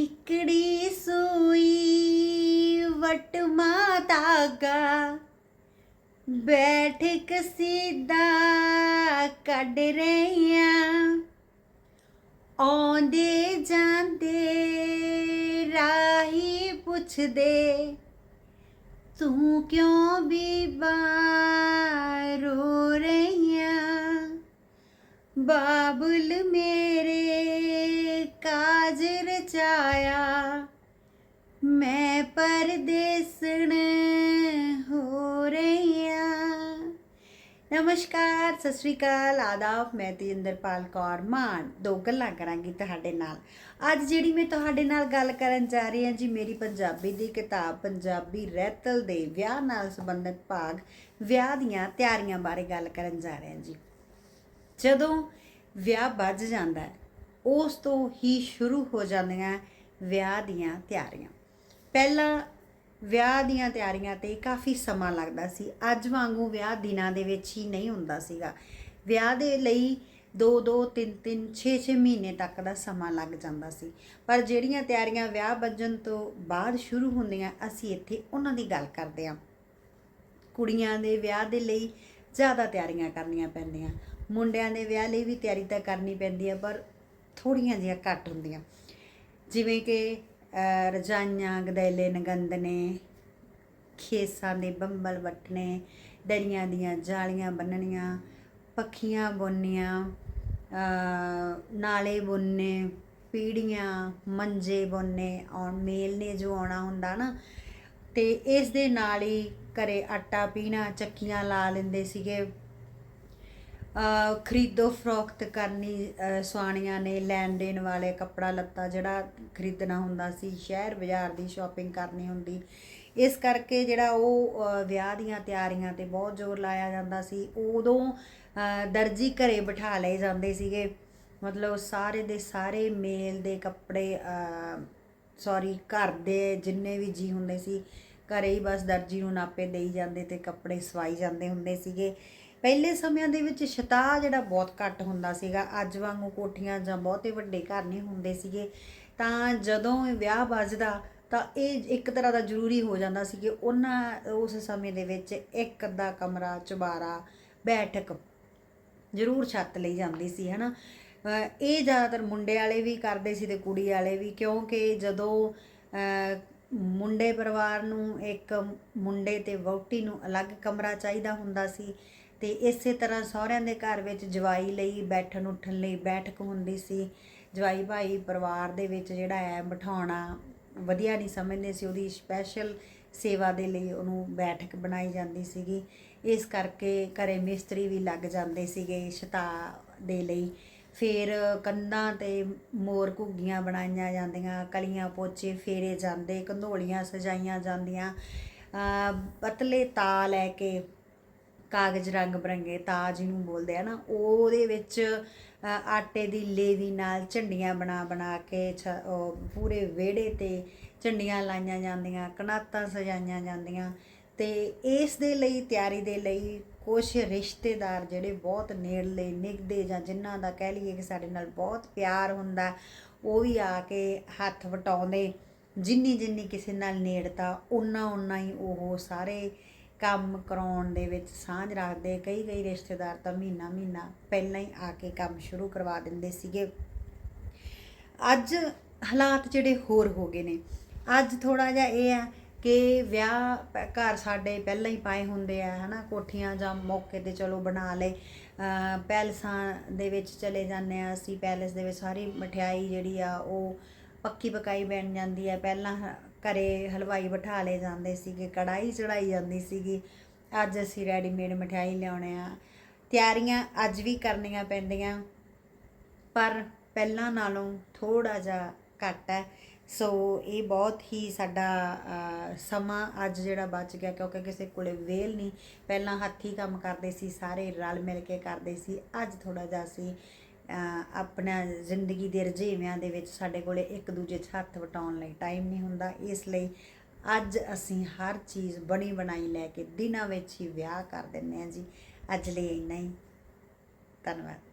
ਨਿਕੜੀ ਸੂਈ ਵਟ ਮਾਤਾਗਾ ਬੈਠ ਕਸੀਦਾ ਕੱਢ ਰਹੀਆਂ। ਆਉਂਦੇ ਜਾਂਦੇ ਰਾਹੀ ਪੁੱਛਦੇ, ਤੂੰ ਕਿਉਂ ਬੀਬਾ ਰੋ ਰਹੀਆਂ? ਬਾਬੁਲ ਮੇਰੇ ਪਰਦੇਸਣ ਹੋ ਰਹੀਆਂ। ਨਮਸਕਾਰ, ਸਤਿ ਸ਼੍ਰੀ ਅਕਾਲ। ਆਦਾਬ, ਮੈਂ ਤੇਜਿੰਦਰਪਾਲ ਕੌਰ ਮਾਨ। ਦੋ ਗੱਲਾਂ ਕਰਾਂਗੀ ਤੁਹਾਡੇ ਨਾਲ। ਅੱਜ ਜਿਹੜੀ ਮੈਂ ਤੁਹਾਡੇ ਨਾਲ ਗੱਲ ਕਰਨ ਜਾ ਰਹੀ ਹਾਂ ਜੀ, ਮੇਰੀ ਪੰਜਾਬੀ ਦੀ ਕਿਤਾਬ, ਪੰਜਾਬੀ ਰਹਿਤਲ ਦੇ ਵਿਆਹ ਨਾਲ ਸੰਬੰਧਿਤ ਭਾਗ, ਵਿਆਹ ਦੀਆਂ ਤਿਆਰੀਆਂ ਬਾਰੇ ਗੱਲ ਕਰਨ ਜਾ ਰਹੇ ਹਾਂ ਜੀ। ਜਦੋਂ ਵਿਆਹ ਵੱਜ ਜਾਂਦਾ ਹੈ, ਉਸ ਤੋਂ ਹੀ ਸ਼ੁਰੂ ਹੋ ਜਾਂਦੀਆਂ ਵਿਆਹ ਦੀਆਂ ਤਿਆਰੀਆਂ। ਪਹਿਲਾਂ ਵਿਆਹ ਦੀਆਂ ਤਿਆਰੀਆਂ ਤੇ ਕਾਫੀ ਸਮਾਂ ਲੱਗਦਾ ਸੀ। ਅੱਜ ਵਾਂਗੂ ਵਿਆਹ ਦਿਨਾਂ ਦੇ ਵਿੱਚ ਹੀ ਨਹੀਂ ਹੁੰਦਾ ਸੀਗਾ। ਵਿਆਹ ਦੇ ਲਈ 2 2 3 3 6 6 ਮਹੀਨੇ ਤੱਕ ਦਾ ਸਮਾਂ ਲੱਗ ਜਾਂਦਾ ਸੀ। ਪਰ ਜਿਹੜੀਆਂ ਤਿਆਰੀਆਂ ਵਿਆਹ ਵੱਜਣ ਤੋਂ ਬਾਅਦ ਸ਼ੁਰੂ ਹੁੰਦੀਆਂ, ਅਸੀਂ ਇੱਥੇ ਉਹਨਾਂ ਦੀ ਗੱਲ ਕਰਦੇ ਹਾਂ। ਕੁੜੀਆਂ ਦੇ ਵਿਆਹ ਦੇ ਲਈ ਜ਼ਿਆਦਾ ਤਿਆਰੀਆਂ ਕਰਨੀਆਂ ਪੈਂਦੀਆਂ। ਮੁੰਡਿਆਂ ਦੇ ਵਿਆਹ ਲਈ ਵੀ ਤਿਆਰੀ ਤਾਂ ਕਰਨੀ ਪੈਂਦੀ ਹੈ, ਪਰ ਥੋੜੀਆਂ ਜਿਹੀਆਂ ਘੱਟ ਹੁੰਦੀਆਂ। ਜਿਵੇਂ ਕਿ ਰਜਾਈਆਂ, ਗਦੈਲੇ, ਨਗੰਦਨੇ, ਖੇਸਾਂ ਦੇ ਬੰਬਲ ਵਟਣੇ, ਦਰੀਆਂ ਦੀਆਂ ਜਾਲੀਆਂ ਬੰਨਣੀਆਂ, ਪੱਖੀਆਂ ਬੁਣਨੀਆਂ ਨਾਲੇ ਬੁਣਨੇ, ਪੀੜੀਆਂ, ਮੰਜੇ ਬੁਣਨੇ, ਔਰ ਮੇਲ ਨੇ ਜੋ ਆਉਣਾ ਹੁੰਦਾ ਨਾ, ਤੇ ਇਸ ਦੇ ਨਾਲ ਹੀ ਘਰੇ ਆਟਾ ਪੀਣਾ, ਚੱਕੀਆਂ ਲਾ ਲੈਂਦੇ ਸੀਗੇ ਖਰੀਦੋ ਫਰੋਖਤ ਕਰਨੀ ਅ, ਸੁਆਣੀਆਂ ਨੇ ਲੈਣ ਦੇਣ ਵਾਲੇ ਕੱਪੜਾ ਲੱਤਾ ਜਿਹੜਾ ਖਰੀਦਣਾ ਹੁੰਦਾ ਸੀ ਸ਼ਹਿਰ ਬਾਜ਼ਾਰ ਦੀ ਸ਼ਾਪਿੰਗ ਕਰਨੀ ਹੁੰਦੀ। ਇਸ ਕਰਕੇ ਜਿਹੜਾ ਉਹ ਵਿਆਹ ਦੀਆਂ ਤਿਆਰੀਆਂ ਤੇ ਬਹੁਤ ਜ਼ੋਰ ਲਾਇਆ ਜਾਂਦਾ ਸੀ। ਉਦੋਂ ਦਰਜੀ ਘਰੇ ਬਿਠਾ ਲਏ ਜਾਂਦੇ ਸੀਗੇ। ਮਤਲਬ ਸਾਰੇ ਦੇ ਸਾਰੇ ਮੇਲ ਦੇ ਕੱਪੜੇ ਸੌਰੀ ਘਰ ਦੇ ਜਿੰਨੇ ਵੀ ਜੀ ਹੁੰਦੇ ਸੀ ਘਰੇ ਹੀ ਬਸ ਦਰਜੀ ਨੂੰ ਨਾਪੇ ਦੇਈ ਜਾਂਦੇ ਤੇ ਕੱਪੜੇ ਸਵਾਈ ਜਾਂਦੇ ਹੁੰਦੇ ਸੀਗੇ। ਪਹਿਲੇ ਸਮਿਆਂ ਦੇ ਵਿੱਚ ਛਤਾ ਜਿਹੜਾ ਬਹੁਤ ਘੱਟ ਹੁੰਦਾ ਸੀਗਾ। ਅੱਜ ਵਾਂਗੂ ਕੋਠੀਆਂ ਜਾਂ ਬਹੁਤੇ ਵੱਡੇ ਘਰ ਨਹੀਂ ਹੁੰਦੇ ਸੀਗੇ। ਤਾਂ ਜਦੋਂ ਇਹ ਵਿਆਹ ਵੱਜਦਾ, ਤਾਂ ਇਹ ਇੱਕ ਤਰ੍ਹਾਂ ਦਾ ਜ਼ਰੂਰੀ ਹੋ ਜਾਂਦਾ ਸੀ ਕਿ ਉਹਨਾਂ, ਉਸ ਸਮੇਂ ਦੇ ਵਿੱਚ ਇੱਕ ਅੱਧਾ ਕਮਰਾ, ਚੁਬਾਰਾ, ਬੈਠਕ ਜ਼ਰੂਰ ਛੱਤ ਲਈ ਜਾਂਦੀ ਸੀ, ਹਨਾ? ਅਹ ਇਹ ਜ਼ਿਆਦਾਤਰ ਮੁੰਡੇ ਵਾਲੇ ਵੀ ਕਰਦੇ ਸੀ ਤੇ ਕੁੜੀ ਵਾਲੇ ਵੀ, ਕਿਉਂਕਿ ਜਦੋਂ ਮੁੰਡੇ ਪਰਿਵਾਰ ਨੂੰ ਇੱਕ ਮੁੰਡੇ ਤੇ ਵਹੁਟੀ ਨੂੰ ਅਲੱਗ ਕਮਰਾ ਚਾਹੀਦਾ ਹੁੰਦਾ ਸੀ ਤੇ ਇਸੇ ਤਰ੍ਹਾਂ ਸਹੁਰਿਆਂ ਦੇ ਘਰ ਵਿੱਚ ਜਵਾਈ ਲਈ, ਬੈਠਣ ਉੱਠਣ ਲਈ ਬੈਠਕ ਹੁੰਦੀ ਸੀ। ਜਵਾਈ ਭਾਈ ਪਰਿਵਾਰ ਦੇ ਵਿੱਚ ਜਿਹੜਾ ਹੈ, ਬਿਠਾਉਣਾ ਵਧੀਆ ਨਹੀਂ ਸਮਝਦੇ ਸੀ। ਉਹਦੀ ਸਪੈਸ਼ਲ ਸੇਵਾ ਦੇ ਲਈ ਉਹਨੂੰ ਬੈਠਕ ਬਣਾਈ ਜਾਂਦੀ ਸੀਗੀ। ਇਸ ਕਰਕੇ ਘਰੇ ਮਿਸਤਰੀ ਵੀ ਲੱਗ ਜਾਂਦੇ ਸੀਗੇ ਛਤਾ ਦੇ ਲਈ। ਫਿਰ ਕੰਧਾਂ ਤੇ ਮੋਰ ਘੁੱਗੀਆਂ ਬਣਾਈਆਂ ਜਾਂਦੀਆਂ, ਕਲੀਆਂ ਪੋਚੇ ਫੇਰੇ ਜਾਂਦੇ ਕੰਧੋਲੀਆਂ ਸਜਾਈਆਂ ਜਾਂਦੀਆਂ। ਪਤਲੇ ਤਾ ਲੈ ਕੇ ਕਾਗਜ਼ ਰੰਗ ਬਰੰਗੇ ਤਾਜ ਜਿਹਨੂੰ ਬੋਲਦੇ ਆ ਨਾ, ਉਹਦੇ ਵਿੱਚ ਆਟੇ ਦੀ ਲੇਵੀ ਨਾਲ ਝੰਡੀਆਂ ਬਣਾ ਬਣਾ ਕੇ ਛ- ਪੂਰੇ ਵਿਹੜੇ ਤੇ ਝੰਡੀਆਂ ਲਾਈਆਂ ਜਾਂਦੀਆਂ, ਕਨਾਤਾਂ ਸਜਾਈਆਂ ਜਾਂਦੀਆਂ ਤੇ ਇਸ ਦੇ ਲਈ, ਤਿਆਰੀ ਦੇ ਲਈ ਕੁਝ ਰਿਸ਼ਤੇਦਾਰ ਜਿਹੜੇ ਬਹੁਤ ਨੇੜਲੇ ਨਿਗਦੇ ਜਾਂ ਜਿਨ੍ਹਾਂ ਦਾ ਕਹਿ ਲਈਏ ਕਿ ਸਾਡੇ ਨਾਲ ਬਹੁਤ ਪਿਆਰ ਹੁੰਦਾ, ਉਹ ਵੀ ਆ ਕੇ ਹੱਥ ਵਟਾਉਂਦੇ। ਜਿੰਨੀ ਜਿੰਨੀ ਕਿਸੇ ਨਾਲ ਨੇੜਤਾ ਉਨਾ ਉਨਾ ਹੀ ਉਹ ਸਾਰੇ ਕੰਮ ਕਰਾਉਣ ਦੇ ਵਿੱਚ ਸਾਂਝ ਰੱਖਦੇ। ਕਈ ਕਈ ਰਿਸ਼ਤੇਦਾਰ ਤਾਂ ਮਹੀਨਾ ਮਹੀਨਾ ਪਹਿਲਾਂ ਹੀ ਆ ਕੇ ਕੰਮ ਸ਼ੁਰੂ ਕਰਵਾ ਦਿੰਦੇ ਸੀਗੇ। ਅੱਜ ਹਾਲਾਤ ਜਿਹੜੇ ਹੋਰ ਹੋ ਗਏ ਨੇ। ਅੱਜ ਥੋੜਾ ਜਿਹਾ ਇਹ ਆ ਕਿ ਵਿਆਹ ਪ- ਘਰ ਸਾਡੇ ਪਹਿਲਾਂ ਹੀ ਪਾਏ ਹੁੰਦੇ ਆ, ਹਨਾ, ਕੋਠੀਆਂ ਜਾਂ ਮੌਕੇ ਤੇ ਚਲੋ ਬਣਾ ਲਏ। ਪੈਲਸਾਂ ਦੇ ਵਿੱਚ ਚਲੇ ਜਾਂਦੇ ਆ ਅਸੀਂ, ਪੈਲਸ ਦੇ ਵਿੱਚ ਸਾਰੀ ਮਠਿਆਈ ਜਿਹੜੀ ਆ ਉਹ ਪੱਕੀ ਪਕਾਈ ਬਣ ਜਾਂਦੀ ਹੈ ਪਹਿਲਾਂ ਘਰੇ ਹਲਵਾਈ ਬਿਠਾ ਲਏ ਜਾਂਦੇ ਸੀਗੇ ਕੜਾਈ ਚੜਾਈ ਜਾਂਦੀ ਸੀਗੀ। ਅੱਜ ਅਸੀਂ ਰੈਡੀਮੇਡ ਮਠਿਆਈ ਲਿਆਉਣੇ ਆ। ਤਿਆਰੀਆਂ ਅੱਜ ਵੀ ਕਰਨੀਆਂ ਪੈਂਦੀਆਂ, ਪਰ ਪਹਿਲਾਂ ਨਾਲੋਂ ਥੋੜਾ ਜਿਹਾ ਘੱਟ ਹੈ। ਸੋ ਇਹ ਬਹੁਤ ਹੀ ਸਾਡਾ ਸਮਾਂ ਅੱਜ ਜਿਹੜਾ ਬਚ ਗਿਆ, ਕਿਉਂਕਿ ਕਿਸੇ ਕੋਲੇ ਵੇਲ ਨਹੀਂ। ਪਹਿਲਾਂ ਹੱਥੀਂ ਕੰਮ ਕਰਦੇ ਸੀ, ਸਾਰੇ ਰਲ ਮਿਲ ਕੇ ਕਰਦੇ ਸੀ। ਅੱਜ ਥੋੜਾ ਜਿਹਾ ਅਸੀਂ ਆਪਣਾ ਜ਼ਿੰਦਗੀ ਦੇ ਰੁਝੇਵਿਆਂ ਦੇ ਵਿੱਚ ਸਾਡੇ ਕੋਲੇ ਇੱਕ ਦੂਜੇ 'ਚ ਹੱਥ ਵਟਾਉਣ ਲਈ ਟਾਈਮ ਨਹੀਂ ਹੁੰਦਾ। ਇਸ ਲਈ ਅੱਜ ਅਸੀਂ ਹਰ ਚੀਜ਼ ਬਣੀ ਬਣਾਈ ਲੈ ਕੇ ਦਿਨਾਂ ਵਿੱਚ ਹੀ ਵਿਆਹ ਕਰ ਦਿੰਨੇ ਆ ਜੀ। ਅੱਜ ਲਈ ਇੰਨਾ ਹੀ। ਧੰਨਵਾਦ।